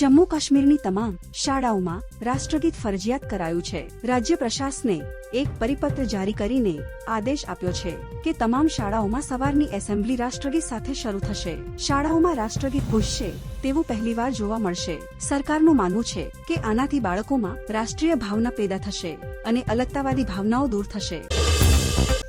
જમ્મુ કાશ્મીરની તમામ શાળાઓમાં રાષ્ટ્રગીત ફરજિયાત કરાયું છે. રાજ્ય પ્રશાસને એક પરિપત્ર જારી કરીને આદેશ આપ્યો છે કે તમામ શાળાઓમાં સવારની એસેમ્બલી રાષ્ટ્રગીત સાથે શરૂ થશે. શાળાઓમાં રાષ્ટ્રગીત ગુજશે તેવું પહેલીવાર જોવા મળશે. સરકારનું માનવું છે કે આનાથી બાળકોમાં રાષ્ટ્રીય ભાવના પેદા થશે અને અલગતાવાદી ભાવનાઓ દૂર થશે.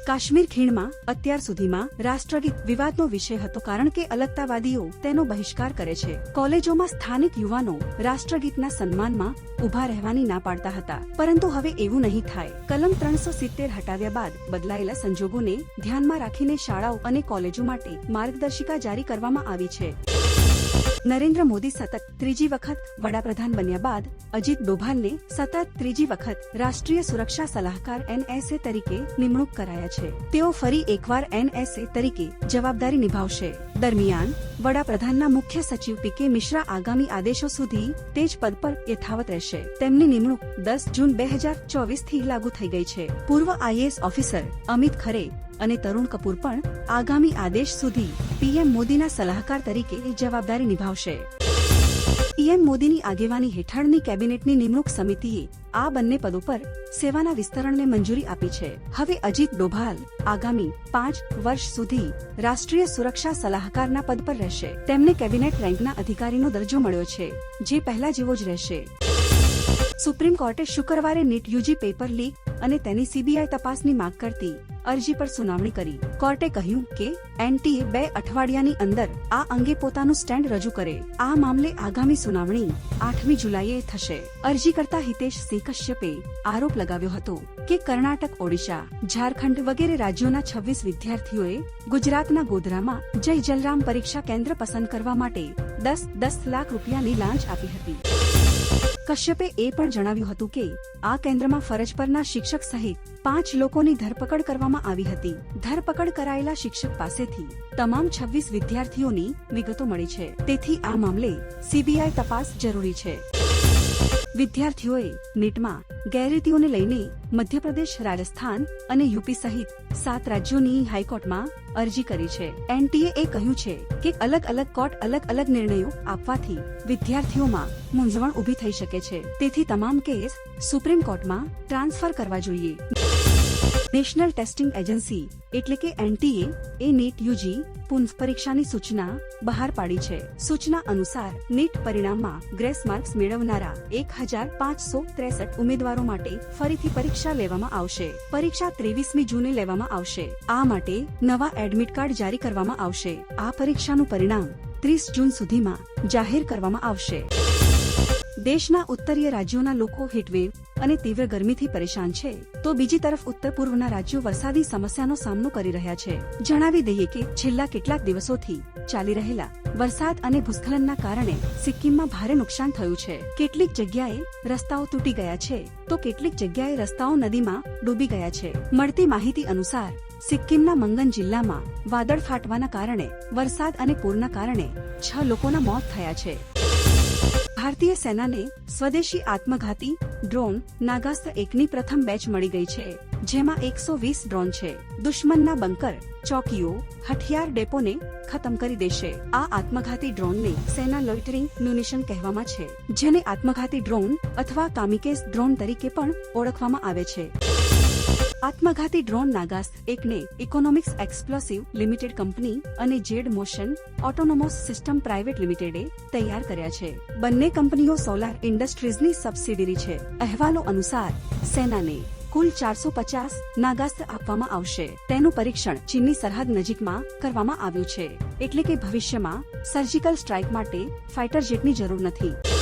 કાશ્મીર ખીણમાં અત્યાર સુધીમાં રાષ્ટ્રગીત વિવાદનો વિષય હતો કારણ કે અલગતાવાદીઓ તેનો બહિષ્કાર કરે છે. કોલેજોમાં સ્થાનિક યુવાનો રાષ્ટ્રગીતના સન્માનમાં ઊભા રહેવાની ના પાડતા હતા. પરંતુ હવે એવું નહીં થાય. કલમ ત્રણસો સિત્તેર હટાવ્યા બાદ બદલાયેલા સંજોગોને ધ્યાનમાં રાખીને શાળાઓ અને કોલેજો માટે માર્ગદર્શિકા જારી કરવામાં આવી છે. નરેન્દ્ર મોદી સતત ત્રીજી વખત વડાપ્રધાન બન્યા બાદ અજીત ડોભાલને સતત ત્રીજી વખત રાષ્ટ્રીય સુરક્ષા સલાહકાર એનએસએ તરીકે નિમણૂક કરાયા છે. તેઓ ફરી એકવાર એનએસએ તરીકે જવાબદારી નિભાવશે. દરમિયાન વડાપ્રધાનના મુખ્ય સચિવ પી કે મિશ્રા આગામી આદેશો સુધી તે જ પદ પર યથાવત રહેશે. તેમની નિમણૂક દસ જૂન બે હજાર ચોવીસથી લાગુ થઈ ગઈ છે. પૂર્વ આઈએએસ ઓફિસર અમિત ખરે અને તરુણ કપૂર પણ આગામી આદેશ સુધી પીએમ મોદીના સલાહકાર તરીકે જવાબદારી નિભાવશે. પીએમ મોદીની આગેવાની હેઠળની કેબિનેટની નિમણૂક સમિતિએ આ બંને પદો પર સેવાના વિસ્તરણને મંજૂરી આપી છે. હવે અજીત ડોભાલ આગામી પાંચ વર્ષ સુધી રાષ્ટ્રીય સુરક્ષા સલાહકારના પદ પર રહેશે. તેમને કેબિનેટ રેન્કના અધિકારીનો દરજ્જો મળ્યો છે, જે પહેલા જેવો જ રહેશે. સુપ્રીમ કોર્ટે શુક્રવારે નીટ યુજી પેપર લીક અને તેની સીબીઆઈ તપાસની માંગ કરતી અરજી પર સુનાવણી કરી. કોર્ટે કહ્યું કે, એનટીએ બે અઠવાડિયાની અંદર આ અંગે પોતાનું સ્ટેન્ડ રજૂ કરે. આ મામલે આગામી સુનાવણી આઠમી જુલાઈએ થશે. અરજી કરતા હિતેશ સિંહ કશ્યપે આરોપ લગાવ્યો હતો કે કર્ણાટક, ઓડિશા, ઝારખંડ વગેરે રાજ્યોના છવ્વીસ વિદ્યાર્થીઓએ ગુજરાતના ગોધરામાં જય જલરામ પરીક્ષા કેન્દ્ર પસંદ કરવા માટે દસ દસ લાખ રૂપિયાની લાંચ આપી હતી. કશ્યપે એ પણ જણાવ્યું હતું કે, આ કેન્દ્રમાં ફરજ પરના શિક્ષક સહિત પાંચ લોકોની ધરપકડ કરવામાં આવી હતી. ધરપકડ કરાયેલા શિક્ષક પાસેથી તમામ છવ્વીસ વિદ્યાર્થીઓની વિગતો મળી છે. તેથી આ મામલે સીબીઆઈ તપાસ જરૂરી છે. વિદ્યાર્થીઓએ નીટમાં ગેરરીતિઓને લઈને મધ્યપ્રદેશ, રાજસ્થાન અને યુપી સહિત સાત રાજ્યોની હાઈકોર્ટમાં અરજી કરી છે. એનટીએ એ કહ્યું છે કે અલગ અલગ કોર્ટ અલગ અલગ નિર્ણયો આપવાથી વિદ્યાર્થીઓમાં મૂંઝવણ ઊભી થઈ શકે છે. તેથી તમામ કેસ સુપ્રીમ કોર્ટમાં ટ્રાન્સફર કરવા જોઈએ. નેશનલ ટેસ્ટિંગ એજન્સી એટલે કે એનટીએ એ નીટ યુજી પુન્સ પરીક્ષાની સૂચના બહાર પાડી છે. સૂચના અનુસાર નીટ પરિણામમાં ગ્રેસ માર્ક્સ મેળવનારા એક હજાર પાંચસો ત્રેસઠ ઉમેદવારો માટે ફરીથી પરીક્ષા લેવામાં આવશે. પરીક્ષા ત્રેવીસમી જૂને લેવામાં આવશે. આ માટે નવા એડમિટ કાર્ડ જારી કરવામાં આવશે. આ પરીક્ષાનું પરિણામ ત્રીસ જૂન સુધીમાં જાહેર કરવામાં આવશે. દેશના ઉત્તરીય રાજ્યોના લોકો હીટવેવ અને તીવ્ર ગરમીથી પરેશાન છે. તો બીજી તરફ ઉત્તર પૂર્વના રાજ્યો વરસાદી સમસ્યાનો સામનો કરી રહ્યા છે. જણાવી દઈએ કે છેલ્લા કેટલાક દિવસોથી ચાલી રહેલા વરસાદ અને ભૂસ્ખલનના કારણે સિક્કિમમાં ભારે નુકસાન થયું છે. કેટલીક જગ્યાએ રસ્તાઓ તૂટી ગયા છે. તો કેટલીક જગ્યાએ રસ્તાઓ નદીમાં ડૂબી ગયા છે. મળતી માહિતી અનુસાર સિક્કિમના મંગન જિલ્લામાં વાદળ ફાટવાના કારણે વરસાદ અને પૂરના કારણે છ લોકોના મોત થયા છે. ભારતીય સેનાને સ્વદેશી આત્મઘાતી ડ્રોન નાગાસ્ત્ર એકની પ્રથમ બેચ મળી ગઈ છે, જેમાં એકસો વીસ ડ્રોન છે. દુશ્મનના બંકર, ચોકીઓ, હથિયાર ડેપોને ખતમ કરી દેશે. આ આત્મઘાતી ડ્રોનને સેના લોઇટરિંગ મ્યુનિશન કહેવામાં છે, જેને આત્મઘાતી ડ્રોન અથવા કામિકેસ ડ્રોન તરીકે પણ ઓળખવામાં આવે છે. આત્મઘાતી ડ્રોન નાગાસ એકને ઇકોનોમિક્સ એક્સપ્લોસિવ લિમિટેડ કંપની અને Z motion autonomous system private લિમિટેડે તૈયાર કર્યા છે. બંને કંપનીઓ સોલાર ઇન્ડસ્ટ્રીઝની સબસિડીરી છે. અહેવાલો અનુસાર, સેનાને કુલ ચારસો પચાસ નાગાસ્ત્ર આપવામાં આવશે. તેનું પરીક્ષણ ચીનની સરહદ નજીકમાં કરવામાં આવ્યું છે. એટલે કે ભવિષ્યમાં સર્જિકલ સ્ટ્રાઇક માટે ફાઇટર જેટની જરૂર નથી.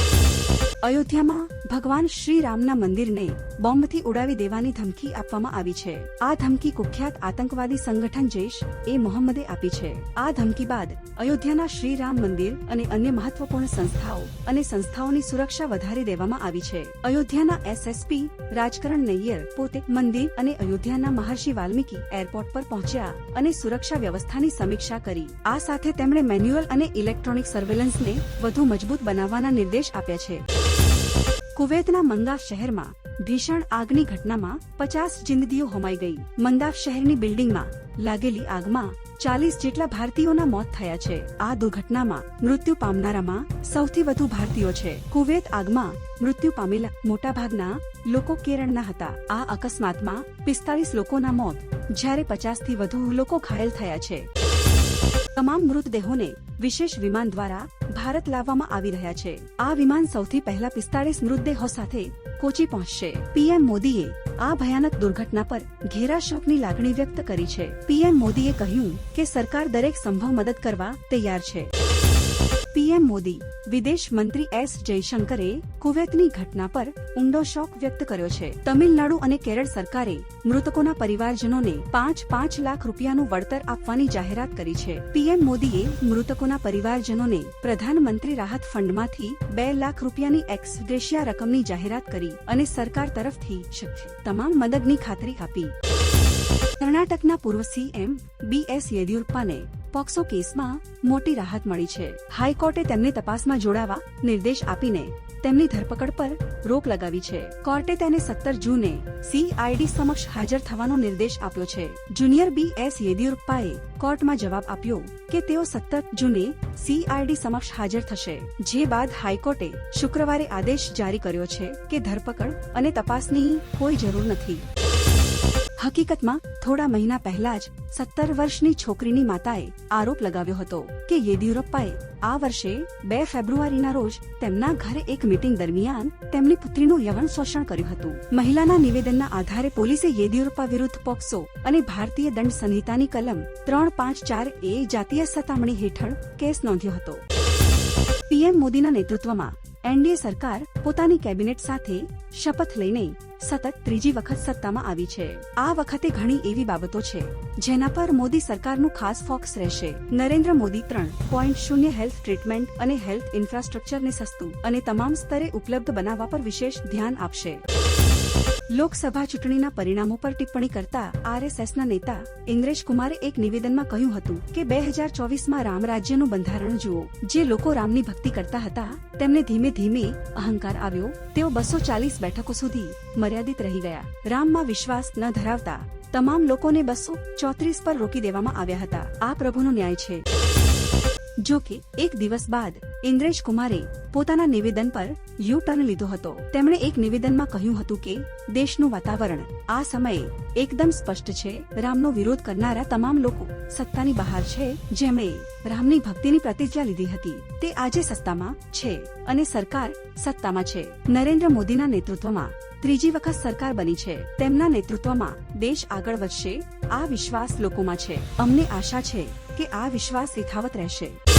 અયોધ્યામાં ભગવાન શ્રી રામના મંદિરને બોમ્બથી ઉડાવી દેવાની ધમકી આપવામાં આવી છે. આ ધમકી કુખ્યાત આતંકવાદી સંગઠન જૈશ એ મોહમ્મદે આપી છે. આ ધમકી બાદ અયોધ્યાના શ્રી રામ મંદિર અને અન્ય મહત્વપૂર્ણ સંસ્થાઓ અને સંસ્થાઓની સુરક્ષા વધારી દેવામાં આવી છે. અયોધ્યાના એસએસપી રાજકરણ નૈયર પોતે મંદિર અને અયોધ્યાના મહર્ષિ વાલ્મીકી એરપોર્ટ પર પહોંચ્યા અને સુરક્ષા વ્યવસ્થાની સમીક્ષા કરી. આ સાથે તેમણે મેન્યુઅલ અને ઇલેક્ટ્રોનિક સર્વેલન્સને વધુ મજબૂત બનાવવાના નિર્દેશ આપ્યા છે. કુવૈતના મંદા શહેરમાં ભીષણ આગની ઘટનામાં પચાસ જિંદગીઓ હોમાઈ ગઈ. મંદાફ શહેરની બિલ્ડિંગમાં લાગેલી આગમાં ચાલીસ જેટલા ભારતીયોના મોત થયા છે. આ દુર્ઘટનામાં મૃત્યુ પામનારામાં સૌથી વધુ ભારતીયો છે. કુવેત આગમાં મૃત્યુ પામેલા મોટાભાગના લોકો કેરળના હતા. આ અકસ્માતમાં પિસ્તાળીસ લોકોના મોત, જ્યારે પચાસથી વધુ લોકો ઘાયલ થયા છે. તમામ મૃતદેહોને વિશેષ વિમાન દ્વારા ભારત લાવવામાં આવી રહ્યા છે. આ વિમાન સૌથી પહેલા પિસ્તાળીસ મૃતદેહો સાથે કોચી પહોંચશે. પીએમ મોદીએ આ ભયાનક દુર્ઘટના પર ઘેરા શોકની લાગણી વ્યક્ત કરી છે. પીએમ મોદીએ કહ્યું કે સરકાર દરેક સંભવ મદદ કરવા તૈયાર છે. પીએમ મોદી, વિદેશ મંત્રી એસ જયશંકરે કુવૈતની ઘટના પર ઊંડો શોક વ્યક્ત કર્યો છે. તમિલનાડુ અને કેરળ સરકારે મૃતકોના પરિવારજનોને પાંચ પાંચ લાખ રૂપિયાનું વળતર આપવાની જાહેરાત કરી છે. પીએમ મોદીએ મૃતકોના પરિવારજનોને પ્રધાનમંત્રી રાહત ફંડમાંથી બે લાખ રૂપિયાની એક્સ ગ્રેશિયા રકમની જાહેરાત કરી અને સરકાર તરફથી તમામ મદદની ખાતરી આપી. કર્ણાટકના પૂર્વ સીએમ બી એસ યેદિયુરપ્પાને પોક્સો કેસમાં મોટી રાહત મળી છે. હાઈકોર્ટે તેમને તપાસમાં જોડાવા નિર્દેશ આપીને તેમની ધરપકડ પર રોક લગાવી છે. કોર્ટે તેને સત્તર જૂને સીઆઈડી સમક્ષ હાજર થવાનો નિર્દેશ આપ્યો છે. જુનિયર બી એસ યેદિયુરપ્પાએ કોર્ટમાં જવાબ આપ્યો કે તેઓ સત્તર જૂને સીઆઈડી સમક્ષ હાજર થશે. જે બાદ હાઈકોર્ટે શુક્રવારે આદેશ જારી કર્યો છે કે ધરપકડ અને તપાસની કોઈ જરૂર નથી. હકીકતમાં, થોડા મહિના પહેલા જ સત્તર વર્ષની છોકરીની માતાએ આરોપ લગાવ્યો હતો કે યેદિયુરપ્પાએ આ વર્ષે બે ફેબ્રુઆરીના રોજ તેમના ઘરે એક મીટિંગ દરમિયાન તેમની પુત્રીનું યવન શોષણ કર્યું હતું. મહિલાના નિવેદનના આધારે પોલીસે યેદિયુરપ્પા વિરુદ્ધ પોક્સો અને ભારતીય દંડ સંહિતાની કલમ ત્રણ પાંચ ચાર એ જાતીય સતામણી હેઠળ કેસ નોંધ્યો હતો. પીએમ મોદીના નેતૃત્વમાં એનડીએ સરકાર પોતાની કેબિનેટ સાથે શપથ લઈને સતત ત્રીજી વખત સત્તામાં આવી છે. આ વખતે ઘણી એવી બાબતો છે, જેના પર મોદી સરકારનું ખાસ ફોકસ રહેશે. નરેન્દ્ર મોદી ત્રણ પોઈન્ટ શૂન્ય હેલ્થ ટ્રીટમેન્ટ અને હેલ્થ ઇન્ફ્રાસ્ટ્રક્ચરને સસ્તું અને તમામ સ્તરે ઉપલબ્ધ બનાવવા પર વિશેષ ધ્યાન આપશે. લોકસભા ચૂંટણીના પરિણામો પર ટિપ્પણી કરતા આરએસએસના નેતા ઇન્દ્રેશ કુમારે એક નિવેદનમાં કહ્યું હતું કે બે હજાર ચોવીસમાં રામ રાજ્યનું બંધારણ જુઓ. જે લોકો રામની ભક્તિ કરતા હતા, તેમને ધીમે ધીમે અહંકાર આવ્યો. તેઓ બસો ચાલીસ બેઠકો સુધી મર્યાદિત રહી ગયા. રામમાં વિશ્વાસ ન ધરાવતા તમામ લોકોને બસો ચોત્રીસ પર રોકી દેવામાં આવ્યા હતા. આ પ્રભુનો ન્યાય છે. જો કે, એક દિવસ બાદ ઇન્દ્રેશ કુમારે પોતાના નિવેદન પર યુ ટર્ન લીધો હતો. તેમણે એક નિવેદનમાં કહ્યું હતું કે, દેશનું વાતાવરણ આ સમયે એકદમ સ્પષ્ટ છે. રામનો વિરોધ કરનારા તમામ લોકો સત્તાની બહાર છે. જેમણે રામની ભક્તિની પ્રતિજ્ઞા લીધી હતી. તે આજે સત્તામાં છે અને સરકાર સત્તામાં છે. નરેન્દ્ર મોદીના નેતૃત્વમાં ત્રીજી વખત સરકાર બની છે. તેમના નેતૃત્વમાં દેશ આગળ વધશે. આ વિશ્વાસ લોકોમાં છે. અમને આશા છે કે આ વિશ્વાસ યથાવત રહેશે.